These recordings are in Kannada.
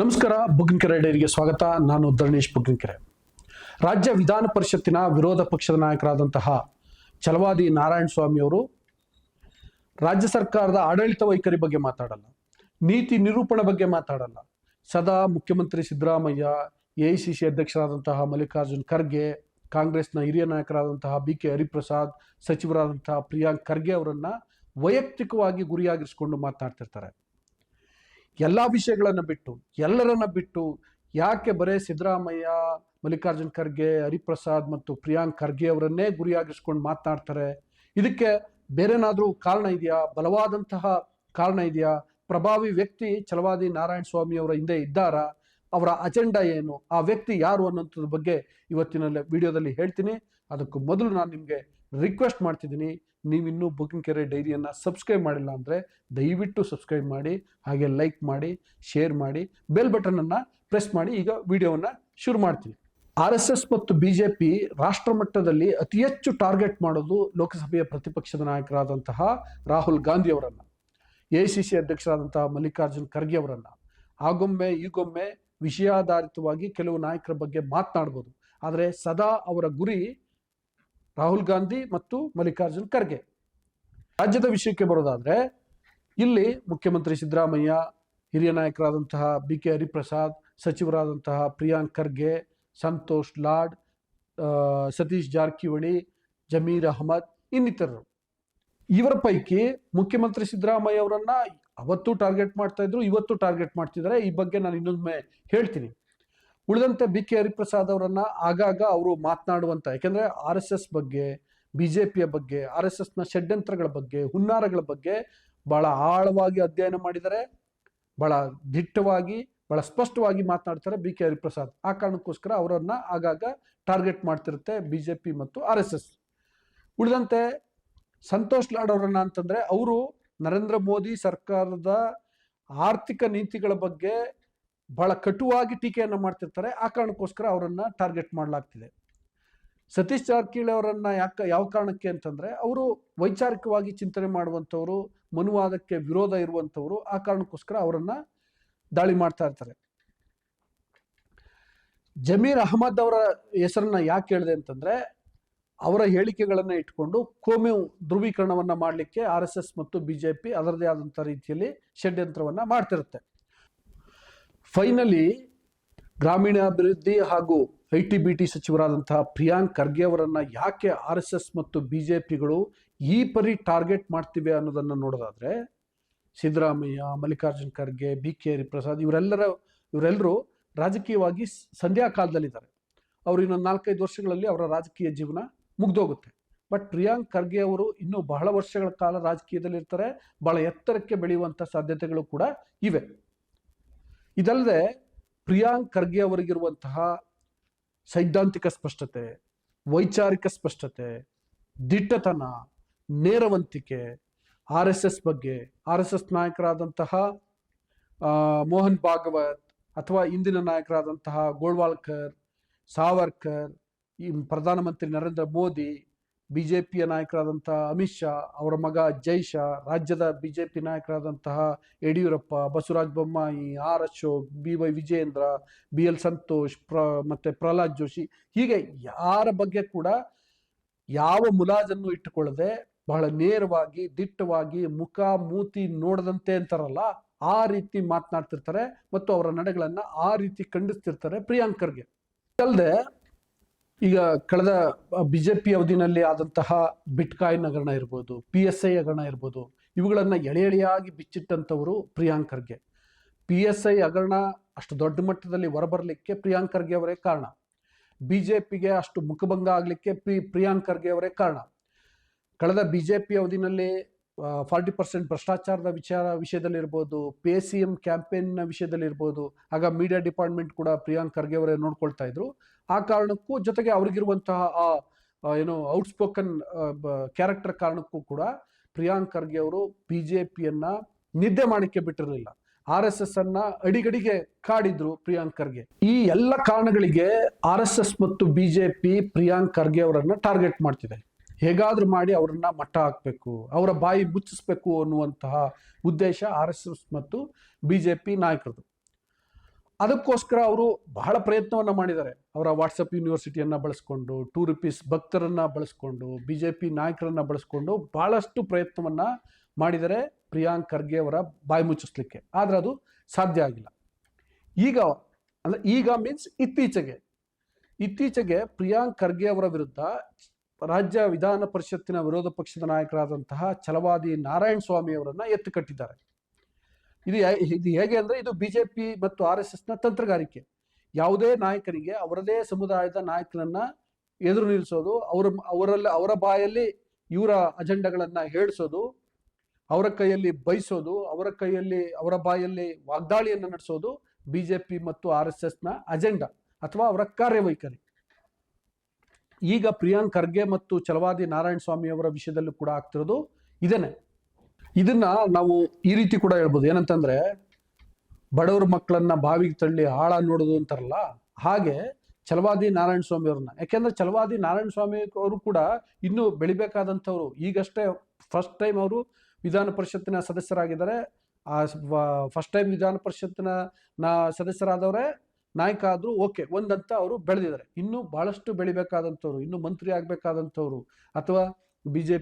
ನಮಸ್ಕಾರ, ಬುಗ್ಗಿನಕೆರೆ ಡೈರಿಗೆ ಸ್ವಾಗತ. ನಾನು ಧರಣೇಶ್ ಬುಗ್ಗಿನಕೆರೆ. ರಾಜ್ಯ ವಿಧಾನ ಪರಿಷತ್ತಿನ ವಿರೋಧ ಪಕ್ಷದ ನಾಯಕರಾದಂತಹ ಛಲವಾದಿ ನಾರಾಯಣ ಸ್ವಾಮಿ ಅವರು ರಾಜ್ಯ ಸರ್ಕಾರದ ಆಡಳಿತ ವೈಖರಿ ಬಗ್ಗೆ ಮಾತಾಡಲ್ಲ, ನೀತಿ ನಿರೂಪಣೆ ಬಗ್ಗೆ ಮಾತಾಡಲ್ಲ. ಸದಾ ಮುಖ್ಯಮಂತ್ರಿ ಸಿದ್ದರಾಮಯ್ಯ ಎ ಸಿ ಸಿ ಅಧ್ಯಕ್ಷರಾದಂತಹ ಮಲ್ಲಿಕಾರ್ಜುನ್ ಖರ್ಗೆ, ಕಾಂಗ್ರೆಸ್ನ ಹಿರಿಯ ನಾಯಕರಾದಂತಹ ಬಿ ಕೆ ಹರಿಪ್ರಸಾದ್, ಸಚಿವರಾದಂತಹ ಪ್ರಿಯಾಂಕ್ ಖರ್ಗೆ ಅವರನ್ನು ವೈಯಕ್ತಿಕವಾಗಿ ಗುರಿಯಾಗಿರಿಸಿಕೊಂಡು ಮಾತನಾಡ್ತಿರ್ತಾರೆ ಎಲ್ಲ ವಿಷಯಗಳನ್ನು ಬಿಟ್ಟು, ಎಲ್ಲರನ್ನ ಬಿಟ್ಟು ಯಾಕೆ ಬರೇ ಸಿದ್ದರಾಮಯ್ಯ, ಮಲ್ಲಿಕಾರ್ಜುನ್ ಖರ್ಗೆ, ಹರಿಪ್ರಸಾದ್ ಮತ್ತು ಪ್ರಿಯಾಂಕ್ ಖರ್ಗೆ ಅವರನ್ನೇ ಗುರಿಯಾಗಿಸ್ಕೊಂಡು ಮಾತನಾಡ್ತಾರೆ? ಇದಕ್ಕೆ ಬೇರೆನಾದರೂ ಕಾರಣ ಇದೆಯಾ? ಬಲವಾದಂತಹ ಕಾರಣ ಇದೆಯಾ? ಪ್ರಭಾವಿ ವ್ಯಕ್ತಿ ಛಲವಾದಿ ನಾರಾಯಣ ಸ್ವಾಮಿ ಅವರ ಹಿಂದೆ ಇದ್ದಾರಾ? ಅವರ ಅಜೆಂಡಾ ಏನು? ಆ ವ್ಯಕ್ತಿ ಯಾರು ಅನ್ನೋಂಥದ್ರ ಬಗ್ಗೆ ಇವತ್ತಿನ ವಿಡಿಯೋದಲ್ಲಿ ಹೇಳ್ತೀನಿ. ಅದಕ್ಕೂ ಮೊದಲು ನಾನು ನಿಮಗೆ ರಿಕ್ವೆಸ್ಟ್ ಮಾಡ್ತಿದ್ದೀನಿ. ನೀವಿನ್ನೂ ಬುಕಿಂಗ್ ಕೆರೆ ಡೈರಿಯನ್ನು ಸಬ್ಸ್ಕ್ರೈಬ್ ಮಾಡಿಲ್ಲ ಅಂದರೆ ದಯವಿಟ್ಟು ಸಬ್ಸ್ಕ್ರೈಬ್ ಮಾಡಿ, ಹಾಗೆ ಲೈಕ್ ಮಾಡಿ ಶೇರ್ ಮಾಡಿ ಬೆಲ್ ಬಟನನ್ನು ಪ್ರೆಸ್ ಮಾಡಿ, ಈಗ ವಿಡಿಯೋವನ್ನು ಶುರು ಮಾಡ್ತೀನಿ ಆರ್ ಎಸ್ ಎಸ್ ಮತ್ತು ಬಿ ಜೆ ಪಿ ರಾಷ್ಟ್ರ ಮಟ್ಟದಲ್ಲಿ ಅತಿ ಹೆಚ್ಚು ಟಾರ್ಗೆಟ್ ಮಾಡೋದು ಲೋಕಸಭೆಯ ಪ್ರತಿಪಕ್ಷದ ನಾಯಕರಾದಂತಹ ರಾಹುಲ್ ಗಾಂಧಿ ಅವರನ್ನು. ಎ ಸಿ ಸಿ ಅಧ್ಯಕ್ಷರಾದಂತಹ ಮಲ್ಲಿಕಾರ್ಜುನ್ ಖರ್ಗೆ ಅವರನ್ನು. ಆಗೊಮ್ಮೆ, ಈಗೊಮ್ಮೆ ವಿಷಯಾಧಾರಿತವಾಗಿ ಕೆಲವು ನಾಯಕರ ಬಗ್ಗೆ ಮಾತನಾಡ್ಬೋದು. ಆದರೆ ಸದಾ ಅವರ ಗುರಿ ರಾಹುಲ್ ಗಾಂಧಿ ಮತ್ತು ಮಲ್ಲಿಕಾರ್ಜುನ್ ಖರ್ಗೆ. ರಾಜ್ಯದ ವಿಷಯಕ್ಕೆ ಬರೋದಾದ್ರೆ, ಇಲ್ಲಿ ಮುಖ್ಯಮಂತ್ರಿ ಸಿದ್ದರಾಮಯ್ಯ, ಹಿರಿಯ ನಾಯಕರಾದಂತಹ ಬಿ ಕೆ ಹರಿಪ್ರಸಾದ್, ಸಚಿವರಾದಂತಹ ಪ್ರಿಯಾಂಕ್ ಖರ್ಗೆ, ಸಂತೋಷ್ ಲಾಡ್ ಸತೀಶ್ ಜಾರಕಿಹೊಳಿ, ಜಮೀರ್ ಅಹಮದ್ ಇನ್ನಿತರರು. ಇವರ ಪೈಕಿ ಮುಖ್ಯಮಂತ್ರಿ ಸಿದ್ದರಾಮಯ್ಯ ಅವರನ್ನ ಅವತ್ತು ಟಾರ್ಗೆಟ್ ಮಾಡ್ತಾ ಇದ್ರು, ಇವತ್ತು ಟಾರ್ಗೆಟ್ ಮಾಡ್ತಿದ್ದಾರೆ. ಈ ಬಗ್ಗೆ ನಾನು ಇನ್ನೊಮ್ಮೆ ಹೇಳ್ತೀನಿ. ಉಳಿದಂತೆ ಬಿ ಕೆ ಹರಿಪ್ರಸಾದ್ ಅವರನ್ನ ಆಗಾಗ ಅವರು ಮಾತನಾಡುವಂತ, ಯಾಕೆಂದ್ರೆ ಆರ್ ಎಸ್ ಎಸ್ ಬಗ್ಗೆ, ಬಿಜೆಪಿಯ ಬಗ್ಗೆ, ಆರ್ ಎಸ್ ಎಸ್ನ ಷಡ್ಯಂತ್ರಗಳ ಬಗ್ಗೆ, ಹುನ್ನಾರಗಳ ಬಗ್ಗೆ ಬಹಳ ಆಳವಾಗಿ ಅಧ್ಯಯನ ಮಾಡಿದರೆ, ಬಹಳ ದಿಟ್ಟವಾಗಿ, ಬಹಳ ಸ್ಪಷ್ಟವಾಗಿ ಮಾತನಾಡ್ತಾರೆ ಬಿ ಕೆ ಹರಿಪ್ರಸಾದ್. ಆ ಕಾರಣಕ್ಕೋಸ್ಕರ ಅವರನ್ನ ಆಗಾಗ ಟಾರ್ಗೆಟ್ ಮಾಡ್ತಿರುತ್ತೆ ಬಿಜೆಪಿ ಮತ್ತು ಆರ್ ಎಸ್ ಎಸ್. ಉಳಿದಂತೆ ಸಂತೋಷ್ ಲಾಡ್ ಅವರನ್ನ ಅಂತಂದ್ರೆ, ಅವರು ನರೇಂದ್ರ ಮೋದಿ ಸರ್ಕಾರದ ಆರ್ಥಿಕ ನೀತಿಗಳ ಬಗ್ಗೆ ಬಹಳ ಕಟುವಾಗಿ ಟೀಕೆಯನ್ನು ಮಾಡ್ತಿರ್ತಾರೆ. ಆ ಕಾರಣಕ್ಕೋಸ್ಕರ ಅವರನ್ನು ಟಾರ್ಗೆಟ್ ಮಾಡಲಾಗ್ತಿದೆ. ಸತೀಶ್ ಜಾರಕಿಹೊಳಿ ಅವರನ್ನ ಯಾಕೆ, ಯಾವ ಕಾರಣಕ್ಕೆ ಅಂತಂದ್ರೆ, ಅವರು ವೈಚಾರಿಕವಾಗಿ ಚಿಂತನೆ ಮಾಡುವಂಥವ್ರು, ಮನುವಾದಕ್ಕೆ ವಿರೋಧ ಇರುವಂಥವ್ರು, ಆ ಕಾರಣಕ್ಕೋಸ್ಕರ ಅವರನ್ನು ದಾಳಿ ಮಾಡ್ತಾ ಇರ್ತಾರೆ. ಜಮೀರ್ ಅಹಮದ್ ಅವರ ಹೆಸರನ್ನ ಯಾಕೆ ಹೇಳಿದೆ ಅಂತಂದ್ರೆ, ಅವರ ಹೇಳಿಕೆಗಳನ್ನು ಇಟ್ಕೊಂಡು ಕೋಮು ಧ್ರುವೀಕರಣವನ್ನ ಮಾಡಲಿಕ್ಕೆ ಆರ್ ಎಸ್ ಎಸ್ ಮತ್ತು ಬಿಜೆಪಿ ಅದರದೇ ಆದಂಥ ರೀತಿಯಲ್ಲಿ ಷಡ್ಯಂತ್ರವನ್ನ ಮಾಡ್ತಿರುತ್ತೆ. ಫೈನಲಿ ಗ್ರಾಮೀಣಾಭಿವೃದ್ಧಿ ಹಾಗೂ ಐ ಟಿ ಬಿ ಟಿ ಸಚಿವರಾದಂತಹ ಪ್ರಿಯಾಂಕ್ ಖರ್ಗೆ ಅವರನ್ನು ಯಾಕೆ ಆರ್ ಎಸ್ ಎಸ್ ಮತ್ತು ಬಿ ಜೆ ಪಿಗಳು ಈ ಪರಿ ಟಾರ್ಗೆಟ್ ಮಾಡ್ತಿವೆ ಅನ್ನೋದನ್ನು ನೋಡೋದಾದ್ರೆ ಸಿದ್ದರಾಮಯ್ಯ, ಮಲ್ಲಿಕಾರ್ಜುನ್ ಖರ್ಗೆ, ಬಿ ಕೆ ಹರಿಪ್ರಸಾದ್ ಇವರೆಲ್ಲರ, ಇವರೆಲ್ಲರೂ ರಾಜಕೀಯವಾಗಿ ಸಂಧ್ಯಾ ಕಾಲದಲ್ಲಿದ್ದಾರೆ. ಅವರು ಇನ್ನೊಂದು ನಾಲ್ಕೈದು ವರ್ಷಗಳಲ್ಲಿ ಅವರ ರಾಜಕೀಯ ಜೀವನ ಮುಗ್ದೋಗುತ್ತೆ. ಬಟ್ ಪ್ರಿಯಾಂಕ್ ಖರ್ಗೆ ಅವರು ಇನ್ನೂ ಬಹಳ ವರ್ಷಗಳ ಕಾಲ ರಾಜಕೀಯದಲ್ಲಿ ಇರ್ತಾರೆ ಬಹಳ ಎತ್ತರಕ್ಕೆ ಬೆಳೆಯುವಂಥ ಸಾಧ್ಯತೆಗಳು ಕೂಡ ಇವೆ. ಇದಲ್ಲದೆ ಪ್ರಿಯಾಂಕ್ ಖರ್ಗೆ ಅವರಿಗಿರುವಂತಹ ಸೈದ್ಧಾಂತಿಕ ಸ್ಪಷ್ಟತೆ, ವೈಚಾರಿಕ ಸ್ಪಷ್ಟತೆ, ದಿಟ್ಟತನ, ನೇರವಂತಿಕೆ, ಆರ್ ಎಸ್ ಎಸ್ ಬಗ್ಗೆ, ಆರ್ ಎಸ್ ಎಸ್ ನಾಯಕರಾದಂತಹ ಮೋಹನ್ ಭಾಗವತ್ ಅಥವಾ ಇಂದಿನ ನಾಯಕರಾದಂತಹ ಗೋಳ್ವಾಲ್ಕರ್ ಸಾವರ್ಕರ್, ಈ ಪ್ರಧಾನಮಂತ್ರಿ ನರೇಂದ್ರ ಮೋದಿ ಬಿ ಜೆ ಪಿಯ ನಾಯಕರಾದಂತಹ ಅಮಿತ್ ಶಾ, ಅವರ ಮಗ ಜೈ ಶಾ, ರಾಜ್ಯದ B J P ನಾಯಕರಾದಂತಹ Yediyurappa, Basavaraj Bommai, R Ashok, B Y Vijayendra, B L Santosh, ಪ್ರ, ಮತ್ತೆ ಪ್ರಹ್ಲಾದ್ ಜೋಶಿ, ಹೀಗೆ ಯಾರ ಬಗ್ಗೆ ಕೂಡ ಯಾವ ಮುಲಾಜನ್ನು ಇಟ್ಟುಕೊಳ್ಳದೆ ಬಹಳ ನೇರವಾಗಿ, ದಿಟ್ಟವಾಗಿ ಮುಖ, ಮೂತಿ ನೋಡದಂತೆ ಅಂತಾರಲ್ಲ, ಆ ರೀತಿ ಮಾತನಾಡ್ತಿರ್ತಾರೆ ಮತ್ತು ಅವರ ನಡೆಗಳನ್ನು ಆ ರೀತಿ ಖಂಡಿಸ್ತಿರ್ತಾರೆ ಪ್ರಿಯಾಂಕರ್ಗೆ. ಅಲ್ಲದೆ ಈಗ ಕಳೆದ ಬಿ ಜೆ ಪಿ ಅವಧಿನಲ್ಲಿ ಆದಂತಹ ಬಿಟ್ಕಾಯಿನ್ ಹಗರಣ ಇರ್ಬೋದು, ಪಿ ಎಸ್ ಐ ಹಗರಣ ಇರ್ಬೋದು, ಇವುಗಳನ್ನು ಎಳೆ ಎಳೆಯಾಗಿ ಬಿಚ್ಚಿಟ್ಟಂಥವರು Priyank Kharge. P S I ಹಗರಣ ಅಷ್ಟು ದೊಡ್ಡ ಮಟ್ಟದಲ್ಲಿ ಹೊರಬರಲಿಕ್ಕೆ ಪ್ರಿಯಾಂಕ್ ಖರ್ಗೆ ಅವರೇ ಕಾರಣ. ಬಿ ಜೆ ಪಿಗೆ ಅಷ್ಟು ಮುಖಭಂಗ ಆಗಲಿಕ್ಕೆ ಪಿ, ಪ್ರಿಯಾಂಕ್ ಖರ್ಗೆ ಅವರೇ ಕಾರಣ. ಕಳೆದ ಬಿ ಜೆ ಪಿ ಅವಧಿನಲ್ಲಿ ಫಾರ್ಟಿ ಪರ್ಸೆಂಟ್ ಭ್ರಷ್ಟಾಚಾರದ ವಿಚಾರ ವಿಷಯದಲ್ಲಿರ್ಬೋದು, ಪೇ ಸಿ ಎಂ ಕ್ಯಾಂಪೇನ್ನ ವಿಷಯದಲ್ಲಿರ್ಬೋದು, ಆಗ ಮೀಡಿಯಾ ಡಿಪಾರ್ಟ್ಮೆಂಟ್ ಕೂಡ ಪ್ರಿಯಾಂಕ್ ಖರ್ಗೆ ಅವರೇ ನೋಡ್ಕೊಳ್ತಾ ಇದ್ರು. ಆ ಕಾರಣಕ್ಕೂ ಜೊತೆಗೆ ಅವ್ರಿಗಿರುವಂತಹ ಆ ಏನು ಔಟ್ಸ್ಪೋಕನ್ ಕ್ಯಾರೆಕ್ಟರ್ ಕಾರಣಕ್ಕೂ ಕೂಡ ಪ್ರಿಯಾಂಕ್ ಖರ್ಗೆ ಅವರು ಬಿ ಜೆ ಪಿಯನ್ನ ನಿದ್ದೆ ಮಾಡಕ್ಕೆ ಬಿಟ್ಟಿರಲಿಲ್ಲ. ಆರ್ ಎಸ್ ಎಸ್ ಅನ್ನ ಅಡಿಗಡಿಗೆ ಕಾಡಿದ್ರು ಪ್ರಿಯಾಂಕ್ ಖರ್ಗೆ. ಈ ಎಲ್ಲ ಕಾರಣಗಳಿಗೆ ಆರ್ ಎಸ್ ಎಸ್ ಮತ್ತು ಬಿಜೆಪಿ ಪ್ರಿಯಾಂಕ್ ಖರ್ಗೆ ಅವರನ್ನ ಟಾರ್ಗೆಟ್ ಮಾಡ್ತಿದೆ. ಹೇಗಾದ್ರೂ ಮಾಡಿ ಅವ್ರನ್ನ ಮಟ್ಟ ಹಾಕಬೇಕು, ಅವರ ಬಾಯಿ ಮುಚ್ಚಿಸ್ಬೇಕು ಅನ್ನುವಂತಹ ಉದ್ದೇಶ ಆರ್ ಎಸ್ ಎಸ್ ಮತ್ತು ಬಿಜೆಪಿ ನಾಯಕರದು. ಅದಕ್ಕೋಸ್ಕರ ಅವರು ಬಹಳ ಪ್ರಯತ್ನವನ್ನ ಮಾಡಿದ್ದಾರೆ. ಅವರ ವಾಟ್ಸಪ್ ಯೂನಿವರ್ಸಿಟಿಯನ್ನು ಬಳಸ್ಕೊಂಡು, ಟೂ ರುಪೀಸ್ ಭಕ್ತರನ್ನು ಬಳಸ್ಕೊಂಡು, ಬಿ ಜೆ ಪಿ ನಾಯಕರನ್ನು ಬಳಸ್ಕೊಂಡು ಬಹಳಷ್ಟು ಪ್ರಯತ್ನವನ್ನ ಮಾಡಿದರೆ ಪ್ರಿಯಾಂಕ್ ಖರ್ಗೆ ಅವರ ಬಾಯಿ ಮುಚ್ಚಿಸ್ಲಿಕ್ಕೆ. ಆದ್ರೆ ಅದು ಸಾಧ್ಯ ಆಗಿಲ್ಲ. ಈಗ ಅಂದ್ರೆ ಈಗ ಮೀನ್ಸ್ ಇತ್ತೀಚೆಗೆ. ಇತ್ತೀಚೆಗೆ ಪ್ರಿಯಾಂಕ್ ಖರ್ಗೆ ಅವರ ವಿರುದ್ಧ ರಾಜ್ಯ ವಿಧಾನ ಪರಿಷತ್ತಿನ ವಿರೋಧ ಪಕ್ಷದ ನಾಯಕರಾದಂತಹ ಛಲವಾದಿ ನಾರಾಯಣ ಸ್ವಾಮಿ ಅವರನ್ನ ಎತ್ತು ಕಟ್ಟಿದ್ದಾರೆ. ಇದು ಇದು ಹೇಗೆ ಅಂದ್ರೆ ಇದು ಬಿಜೆಪಿ ಮತ್ತು ಆರ್ ಎಸ್ ಎಸ್ನ ತಂತ್ರಗಾರಿಕೆ. ಯಾವುದೇ ನಾಯಕರಿಗೆ ಅವರದೇ ಸಮುದಾಯದ ನಾಯಕರನ್ನ ಎದುರು ನಿಲ್ಲಿಸೋದು ಅವರ, ಅವರಲ್ಲಿ, ಅವರ ಬಾಯಲ್ಲಿ ಇವರ ಅಜೆಂಡಗಳನ್ನ ಹೇಳಿಸೋದು, ಅವರ ಕೈಯಲ್ಲಿ ಬಯಸೋದು ಅವರ ಕೈಯಲ್ಲಿ, ಅವರ ಬಾಯಲ್ಲಿ ವಾಗ್ದಾಳಿಯನ್ನು ನಡೆಸೋದು ಬಿಜೆಪಿ ಮತ್ತು ಆರ್ ಎಸ್ ಎಸ್ನ ಅಜೆಂಡಾ ಅಥವಾ ಅವರ ಕಾರ್ಯವೈಖರಿ. ಈಗ ಪ್ರಿಯಾಂಕ್ ಖರ್ಗೆ ಮತ್ತು ಚಲವಾದಿ ನಾರಾಯಣ ಸ್ವಾಮಿ ಅವರ ವಿಷಯದಲ್ಲೂ ಕೂಡ ಆಗ್ತಿರೋದು ಇದೇನೆ. ಇದನ್ನ ನಾವು ಈ ರೀತಿ ಕೂಡ ಹೇಳ್ಬೋದು. ಏನಂತಂದ್ರೆ, ಬಡವರ ಮಕ್ಕಳನ್ನ ಬಾವಿಗೆ ತಳ್ಳಿ ಆಳ ನೋಡೋದು ಅಂತಾರಲ್ಲ, ಹಾಗೆ ಚಲವಾದಿ ನಾರಾಯಣ ಸ್ವಾಮಿ ಅವ್ರನ್ನ. ಯಾಕೆಂದ್ರೆ ಚಲವಾದಿ ನಾರಾಯಣ ಸ್ವಾಮಿ ಅವರು ಕೂಡ ಇನ್ನೂ ಬೆಳಿಬೇಕಾದಂಥವ್ರು. ಈಗಷ್ಟೇ ಫಸ್ಟ್ ಟೈಮ್ ಅವರು ವಿಧಾನ ಪರಿಷತ್ತಿನ ಸದಸ್ಯರಾಗಿದ್ದಾರೆ. ಆ ಫಸ್ಟ್ ಟೈಮ್ ವಿಧಾನ ಪರಿಷತ್ತಿನ ನಾ ಸದಸ್ಯರಾದವರೇ ನಾಯಕ ಆದರೂ ಓಕೆ, ಒಂದಂತ ಅವರು ಬೆಳೆದಿದ್ದಾರೆ. ಇನ್ನೂ ಬಹಳಷ್ಟು ಬೆಳಿಬೇಕಾದಂಥವ್ರು, ಇನ್ನು ಮಂತ್ರಿ ಆಗ್ಬೇಕಾದಂಥವ್ರು, ಅಥವಾ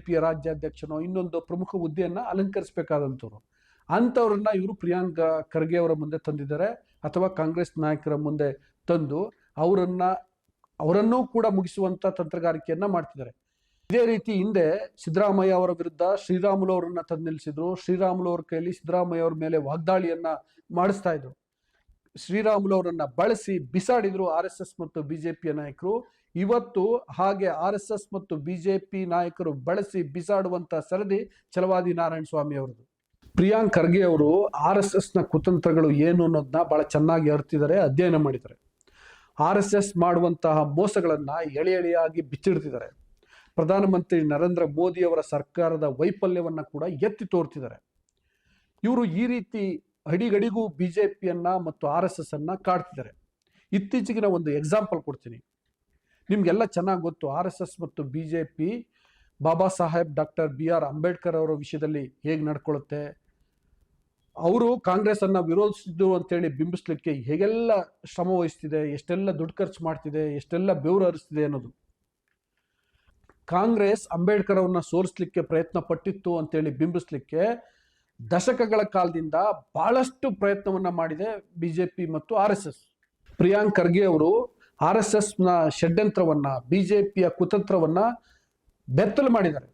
ಪಿಯ ರಾಜ್ಯಾಧ್ಯಕ್ಷನೋ ಇನ್ನೊಂದು ಪ್ರಮುಖ ಹುದ್ದೆಯನ್ನು ಅಲಂಕರಿಸಬೇಕಾದಂಥವ್ರು. ಅಂಥವ್ರನ್ನ ಇವರು ಪ್ರಿಯಾಂಕ ಖರ್ಗೆ ಅವರ ಮುಂದೆ ತಂದಿದ್ದಾರೆ, ಅಥವಾ ಕಾಂಗ್ರೆಸ್ ನಾಯಕರ ಮುಂದೆ ತಂದು ಅವರನ್ನ, ಅವರನ್ನೂ ಕೂಡ ಮುಗಿಸುವಂತ ತಂತ್ರಗಾರಿಕೆಯನ್ನ ಮಾಡ್ತಿದ್ದಾರೆ. ಇದೇ ರೀತಿ ಹಿಂದೆ ಸಿದ್ದರಾಮಯ್ಯ ಅವರ ವಿರುದ್ಧ ಶ್ರೀರಾಮುಲು ಅವರನ್ನ ತಂದು ನಿಲ್ಲಿಸಿದ್ರು. ಶ್ರೀರಾಮುಲು ಅವರ ಕೈಯಲ್ಲಿ ಸಿದ್ದರಾಮಯ್ಯ ಅವರ ಮೇಲೆ ವಾಗ್ದಾಳಿಯನ್ನ ಮಾಡಿಸ್ತಾ ಇದ್ರು. ಶ್ರೀರಾಮುಲು ಅವರನ್ನ ಬಳಸಿ ಬಿಸಾಡಿದ್ರು ಆರ್ ಎಸ್ ಎಸ್ ಮತ್ತು ಬಿಜೆಪಿಯ ನಾಯಕರು. ಇವತ್ತು ಹಾಗೆ ಆರ್ ಎಸ್ ಎಸ್ ಮತ್ತು ಬಿಜೆಪಿ ನಾಯಕರು ಬಳಸಿ ಬಿಸಾಡುವಂತ ಸರದಿ ಛಲವಾದಿ ನಾರಾಯಣ ಸ್ವಾಮಿ ಅವರದು ಪ್ರಿಯಾಂಕ್ ಖರ್ಗೆ ಅವರು ಆರ್ ಎಸ್ ಎಸ್ನ ಕುತಂತ್ರಗಳು ಏನು ಅನ್ನೋದನ್ನ ಬಹಳ ಚೆನ್ನಾಗಿ ಅರ್ತಿದ್ದಾರೆ, ಅಧ್ಯಯನ ಮಾಡಿದ್ದಾರೆ. ಆರ್ ಎಸ್ ಎಸ್ ಮಾಡುವಂತಹ ಮೋಸಗಳನ್ನ ಎಳೆ ಎಳೆಯಾಗಿ ಬಿಚ್ಚಿಡ್ತಿದ್ದಾರೆ. ಪ್ರಧಾನಮಂತ್ರಿ ನರೇಂದ್ರ ಮೋದಿ ಅವರ ಸರ್ಕಾರದ ವೈಫಲ್ಯವನ್ನ ಕೂಡ ಎತ್ತಿ ತೋರ್ತಿದ್ದಾರೆ. ಇವರು ಈ ರೀತಿ ಅಡಿಗಡಿಗೂ ಪಿಯನ್ನು ಮತ್ತು ಆರ್ ಎಸ್ ಎಸ್ ಅನ್ನ ಕಾಡ್ತಿದ್ದಾರೆ. ಇತ್ತೀಚೆಗಿನ ಒಂದು ಎಕ್ಸಾಂಪಲ್ ಕೊಡ್ತೀನಿ. ನಿಮಗೆಲ್ಲ ಚೆನ್ನಾಗಿ ಗೊತ್ತು, ಆರ್ ಎಸ್ ಎಸ್ ಮತ್ತು B J P Baba Saheb, doctor B R Ambedkar ಅವರ ವಿಷಯದಲ್ಲಿ ಹೇಗೆ ನಡ್ಕೊಳ್ಳುತ್ತೆ? ಅವರು ಕಾಂಗ್ರೆಸ್ ಅನ್ನ ವಿರೋಧಿಸಿದ್ದು ಅಂತೇಳಿ ಬಿಂಬಿಸ್ಲಿಕ್ಕೆ ಹೇಗೆಲ್ಲ ಶ್ರಮ ವಹಿಸ್ತಿದೆ, ಎಷ್ಟೆಲ್ಲ ದುಡ್ಡು ಖರ್ಚು ಮಾಡ್ತಿದೆ, ಎಷ್ಟೆಲ್ಲ ಬೆವರು ಹರಿಸ್ತಿದೆ ಅನ್ನೋದು. ಕಾಂಗ್ರೆಸ್ ಅಂಬೇಡ್ಕರ್ ಅವ್ರನ್ನ ಸೋಲಿಸ್ಲಿಕ್ಕೆ ಪ್ರಯತ್ನ ಪಟ್ಟಿತ್ತು ಅಂತೇಳಿ ಬಿಂಬಿಸ್ಲಿಕ್ಕೆ ದಶಕಗಳ ಕಾಲದಿಂದ ಬಹಳಷ್ಟು ಪ್ರಯತ್ನವನ್ನ ಮಾಡಿದೆ ಬಿಜೆಪಿ ಮತ್ತು R S S. Priyank Kharge ಅವರು ಆರ್ ಎಸ್ ಎಸ್ನ ಷಡ್ಯಂತ್ರವನ್ನ, ಬಿಜೆಪಿಯ ಕುತಂತ್ರವನ್ನ ಬೆತ್ತಲು ಮಾಡಿದ್ದಾರೆ.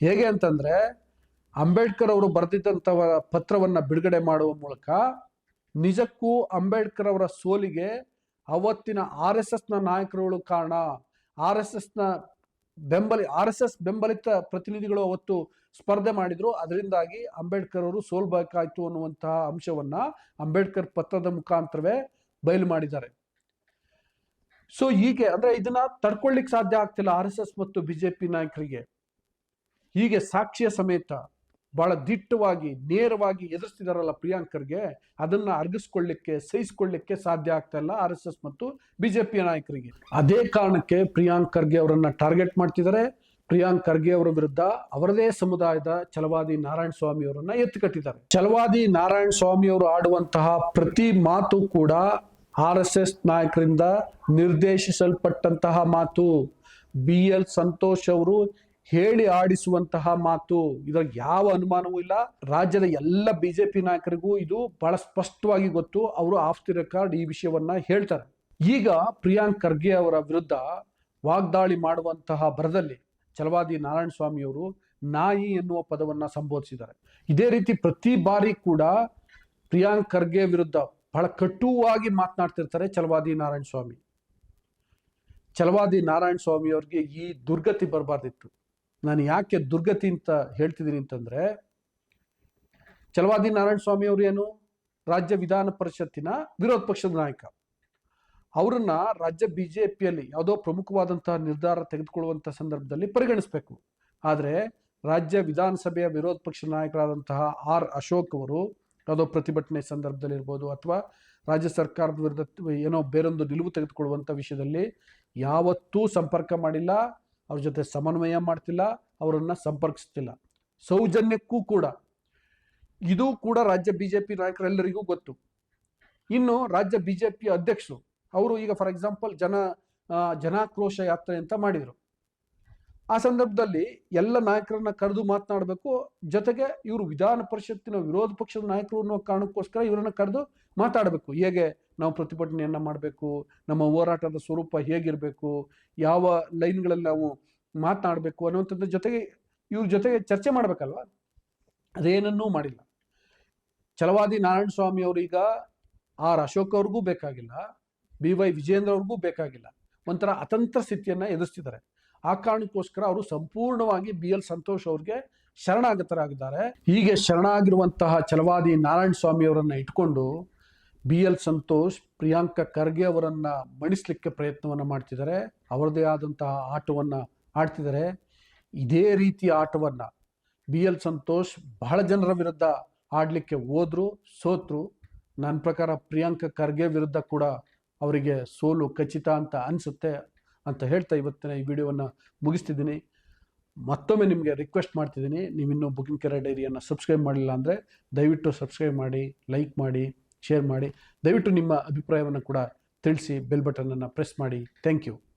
ಹೇಗೆ ಅಂತಂದ್ರೆ, ಅಂಬೇಡ್ಕರ್ ಅವರು ಬರೆದಿದ್ದಂಥ ಪತ್ರವನ್ನ ಬಿಡುಗಡೆ ಮಾಡುವ ಮೂಲಕ ನಿಜಕ್ಕೂ ಅಂಬೇಡ್ಕರ್ ಅವರ ಸೋಲಿಗೆ ಅವತ್ತಿನ ಆರ್ ಎಸ್ ಎಸ್ನ ನಾಯಕರುಗಳು ಕಾರಣ, ಆರ್ ಎಸ್ ಎಸ್ನ ಬೆಂಬಲಿ, ಆರ್ ಎಸ್ ಎಸ್ ಬೆಂಬಲಿತ ಪ್ರತಿನಿಧಿಗಳು ಅವತ್ತು ಸ್ಪರ್ಧೆ ಮಾಡಿದ್ರು. ಅದರಿಂದಾಗಿ ಅಂಬೇಡ್ಕರ್ ಅವರು ಸೋಲ್ಬೇಕಾಯ್ತು ಅನ್ನುವಂತಹ ಅಂಶವನ್ನ ಅಂಬೇಡ್ಕರ್ ಪತ್ರದ ಮುಖಾಂತರವೇ ಬಯಲು ಮಾಡಿದ್ದಾರೆ. ಸೊ ಹೀಗೆ, ಅಂದ್ರೆ ಇದನ್ನ ತಡ್ಕೊಳ್ಳಿಕ್ ಸಾಧ್ಯ ಆಗ್ತಿಲ್ಲ ಆರ್ ಎಸ್ ಎಸ್ ಮತ್ತು ಬಿಜೆಪಿ ನಾಯಕರಿಗೆ. ಹೀಗೆ ಸಾಕ್ಷಿಯ ಸಮೇತ ಬಹಳ ದಿಟ್ಟವಾಗಿ, ನೇರವಾಗಿ ಎದುರಿಸ್ತಿದಾರಲ್ಲ ಪ್ರಿಯಾಂಕರ್ಗೆ, ಅದನ್ನ ಅರ್ಗಿಸ್ಕೊಳ್ಳಿಕ್ಕೆ, ಸಹಿಸಿಕೊಳ್ಳಿಕ್ಕೆ ಸಾಧ್ಯ ಆಗ್ತಾ ಇಲ್ಲ ಆರ್ ಎಸ್ ಎಸ್ ಮತ್ತು ಬಿಜೆಪಿಯ ನಾಯಕರಿಗೆ. ಅದೇ ಕಾರಣಕ್ಕೆ ಪ್ರಿಯಾಂಕ್ ಖರ್ಗೆ ಅವರನ್ನ ಟಾರ್ಗೆಟ್ ಮಾಡ್ತಿದ್ದಾರೆ ಪ್ರಿಯಾಂಕ್ ಖರ್ಗೆ ಅವರ ವಿರುದ್ಧ ಅವರದೇ ಸಮುದಾಯದ ಚಲವಾದಿ ನಾರಾಯಣ ಸ್ವಾಮಿ ಅವರನ್ನ ಎತ್ತುಕಟ್ಟಿದ್ದಾರೆ ಛಲವಾದಿ ನಾರಾಯಣ ಸ್ವಾಮಿ ಅವರು ಆಡುವಂತಹ ಪ್ರತಿ ಮಾತು ಕೂಡ ಆರ್ ಎಸ್ ಎಸ್ ನಾಯಕರಿಂದ ನಿರ್ದೇಶಿಸಲ್ಪಟ್ಟಂತಹ ಮಾತು. ಬಿ ಎಲ್ ಸಂತೋಷ್ ಅವರು ಹೇಳಿ ಆಡಿಸುವಂತಹ ಮಾತು ಇದರ ಯಾವ ಅನುಮಾನವೂ ಇಲ್ಲ. ರಾಜ್ಯದ ಎಲ್ಲ ಬಿಜೆಪಿ ನಾಯಕರಿಗೂ ಇದು ಬಹಳ ಸ್ಪಷ್ಟವಾಗಿ ಗೊತ್ತು. ಅವರು ಆಫ್ ದಿ ರೆಕಾರ್ಡ್ ಈ ವಿಷಯವನ್ನ ಹೇಳ್ತಾರೆ. ಈಗ ಪ್ರಿಯಾಂಕ್ ಖರ್ಗೆ ಅವರ ವಿರುದ್ಧ ವಾಗ್ದಾಳಿ ಮಾಡುವಂತಹ ಬರದಲ್ಲಿ ಛಲವಾದಿ ನಾರಾಯಣ ಸ್ವಾಮಿಯವರು ನಾಯಿ ಎನ್ನುವ ಪದವನ್ನ ಸಂಬೋಧಿಸಿದ್ದಾರೆ. ಇದೇ ರೀತಿ ಪ್ರತಿ ಬಾರಿ ಕೂಡ ಪ್ರಿಯಾಂಕ್ ಖರ್ಗೆ ವಿರುದ್ಧ ಬಹಳ ಕಟುವಾಗಿ ಮಾತನಾಡ್ತಿರ್ತಾರೆ ಚಲವಾದಿ ನಾರಾಯಣ ಸ್ವಾಮಿ. ಚಲವಾದಿ ನಾರಾಯಣ ಸ್ವಾಮಿ ಅವ್ರಿಗೆ ಈ ದುರ್ಗತಿ ಬರಬಾರ್ದಿತ್ತು. ನಾನು ಯಾಕೆ ದುರ್ಗತಿ ಅಂತ ಹೇಳ್ತಿದ್ದೀನಿ ಅಂತಂದ್ರೆ ಚಲವಾದಿ ನಾರಾಯಣ ಸ್ವಾಮಿ ಅವರು ಏನು? ರಾಜ್ಯ ವಿಧಾನ ಪರಿಷತ್ತಿನ ವಿರೋಧ ಪಕ್ಷದ ನಾಯಕ. ಅವರನ್ನ ರಾಜ್ಯ ಬಿಜೆಪಿಯಲ್ಲಿ ಯಾವುದೋ ಪ್ರಮುಖವಾದಂತಹ ನಿರ್ಧಾರ ತೆಗೆದುಕೊಳ್ಳುವಂತ ಸಂದರ್ಭದಲ್ಲಿ ಪರಿಗಣಿಸಬೇಕು. ಆದರೆ ರಾಜ್ಯ ವಿಧಾನಸಭೆಯ ವಿರೋಧ ಪಕ್ಷದ ನಾಯಕರಾದಂತಹ ಆರ್ ಅಶೋಕ್ ಅವರು ಯಾವುದೋ ಪ್ರತಿಭಟನೆ ಸಂದರ್ಭದಲ್ಲಿ ಇರ್ಬೋದು ಅಥವಾ ರಾಜ್ಯ ಸರ್ಕಾರದ ವಿರುದ್ಧ ಏನೋ ಬೇರೊಂದು ನಿಲುವು ತೆಗೆದುಕೊಳ್ಳುವಂಥ ವಿಷಯದಲ್ಲಿ ಯಾವತ್ತೂ ಸಂಪರ್ಕ ಮಾಡಿಲ್ಲ. ಅವ್ರ ಜೊತೆ ಸಮನ್ವಯ ಮಾಡ್ತಿಲ್ಲ, ಅವರನ್ನು ಸಂಪರ್ಕಿಸ್ತಿಲ್ಲ. ಸೌಜನ್ಯಕ್ಕೂ ಕೂಡ. ಇದು ಕೂಡ ರಾಜ್ಯ ಬಿಜೆಪಿ ನಾಯಕರೆಲ್ಲರಿಗೂ ಗೊತ್ತು. ಇನ್ನು ರಾಜ್ಯ ಬಿಜೆಪಿ ಅಧ್ಯಕ್ಷರು, ಅವರು ಈಗ ಫಾರ್ ಎಕ್ಸಾಂಪಲ್ ಜನ ಜನಾಕ್ರೋಶ ಯಾತ್ರೆ ಅಂತ ಮಾಡಿದರು. ಆ ಸಂದರ್ಭದಲ್ಲಿ ಎಲ್ಲ ನಾಯಕರನ್ನ ಕರೆದು ಮಾತನಾಡಬೇಕು, ಜೊತೆಗೆ ಇವರು ವಿಧಾನ ಪರಿಷತ್ತಿನ ವಿರೋಧ ಪಕ್ಷದ ನಾಯಕರು ಅನ್ನೋ ಕಾರಣಕ್ಕೋಸ್ಕರ ಇವರನ್ನ ಕರೆದು ಮಾತಾಡಬೇಕು. ಹೇಗೆ ನಾವು ಪ್ರತಿಭಟನೆಯನ್ನು ಮಾಡಬೇಕು, ನಮ್ಮ ಹೋರಾಟದ ಸ್ವರೂಪ ಹೇಗಿರಬೇಕು, ಯಾವ ಲೈನ್ಗಳಲ್ಲಿ ನಾವು ಮಾತನಾಡಬೇಕು ಅನ್ನುವಂಥದ್ದು ಜೊತೆಗೆ, ಇವ್ರ ಜೊತೆಗೆ ಚರ್ಚೆ ಮಾಡಬೇಕಲ್ವ? ಅದೇನನ್ನೂ ಮಾಡಿಲ್ಲ. ಛಲವಾದಿ ನಾರಾಯಣ ಸ್ವಾಮಿ ಅವರೀಗ ಆರ್ ಅಶೋಕ್ ಅವ್ರಿಗೂ ಬೇಕಾಗಿಲ್ಲ, ಬಿ ವೈ ವಿಜೇಂದ್ರ ಅವ್ರಿಗೂ ಬೇಕಾಗಿಲ್ಲ. ಒಂಥರ ಅತಂತ್ರ ಸ್ಥಿತಿಯನ್ನ ಎದುರಿಸ್ತಿದ್ದಾರೆ. ಆ ಕಾರಣಕ್ಕೋಸ್ಕರ ಅವರು ಸಂಪೂರ್ಣವಾಗಿ ಬಿ ಎಲ್ ಸಂತೋಷ್ ಅವ್ರಿಗೆ ಶರಣಾಗತರಾಗಿದ್ದಾರೆ. ಹೀಗೆ ಶರಣಾಗಿರುವಂತಹ ಛಲವಾದಿ ನಾರಾಯಣ ಸ್ವಾಮಿ ಅವರನ್ನು ಇಟ್ಕೊಂಡು ಬಿ ಎಲ್ ಸಂತೋಷ್, ಪ್ರಿಯಾಂಕ ಖರ್ಗೆ ಅವರನ್ನ ಮಣಿಸ್ಲಿಕ್ಕೆ ಪ್ರಯತ್ನವನ್ನ ಮಾಡ್ತಿದ್ದಾರೆ. ಅವರದೇ ಆದಂತಹ ಆಟವನ್ನ ಆಡ್ತಿದ್ದಾರೆ. ಇದೇ ರೀತಿಯ ಆಟವನ್ನ ಬಿ ಎಲ್ ಸಂತೋಷ್ ಬಹಳ ಜನರ ವಿರುದ್ಧ ಆಡಲಿಕ್ಕೆ ಹೋದ್ರು, ಸೋತ್ರು. ನನ್ನ ಪ್ರಕಾರ ಪ್ರಿಯಾಂಕ ಖರ್ಗೆ ವಿರುದ್ಧ ಕೂಡ ಅವರಿಗೆ ಸೋಲು ಖಚಿತ ಅಂತ ಅನಿಸುತ್ತೆ ಅಂತ ಹೇಳ್ತಾ ಇವತ್ತಿನ ಈ ವಿಡಿಯೋವನ್ನು ಮುಗಿಸ್ತಿದ್ದೀನಿ. ಮತ್ತೊಮ್ಮೆ ನಿಮಗೆ ರಿಕ್ವೆಸ್ಟ್ ಮಾಡ್ತಿದ್ದೀನಿ. ನೀವಿನ್ನೂ ಬುಕಿಂಗ್ ಕೆರೆ ಡೈರಿಯನ್ನು ಸಬ್ಸ್ಕ್ರೈಬ್ ಮಾಡಿಲ್ಲ ಅಂದರೆ ದಯವಿಟ್ಟು ಸಬ್ಸ್ಕ್ರೈಬ್ ಮಾಡಿ ಲೈಕ್ ಮಾಡಿ. ಶೇರ್ ಮಾಡಿ. ದಯವಿಟ್ಟು ನಿಮ್ಮ ಅಭಿಪ್ರಾಯವನ್ನು ಕೂಡ ತಿಳಿಸಿ ಬೆಲ್ ಬಟನನ್ನು ಪ್ರೆಸ್ ಮಾಡಿ. Thank you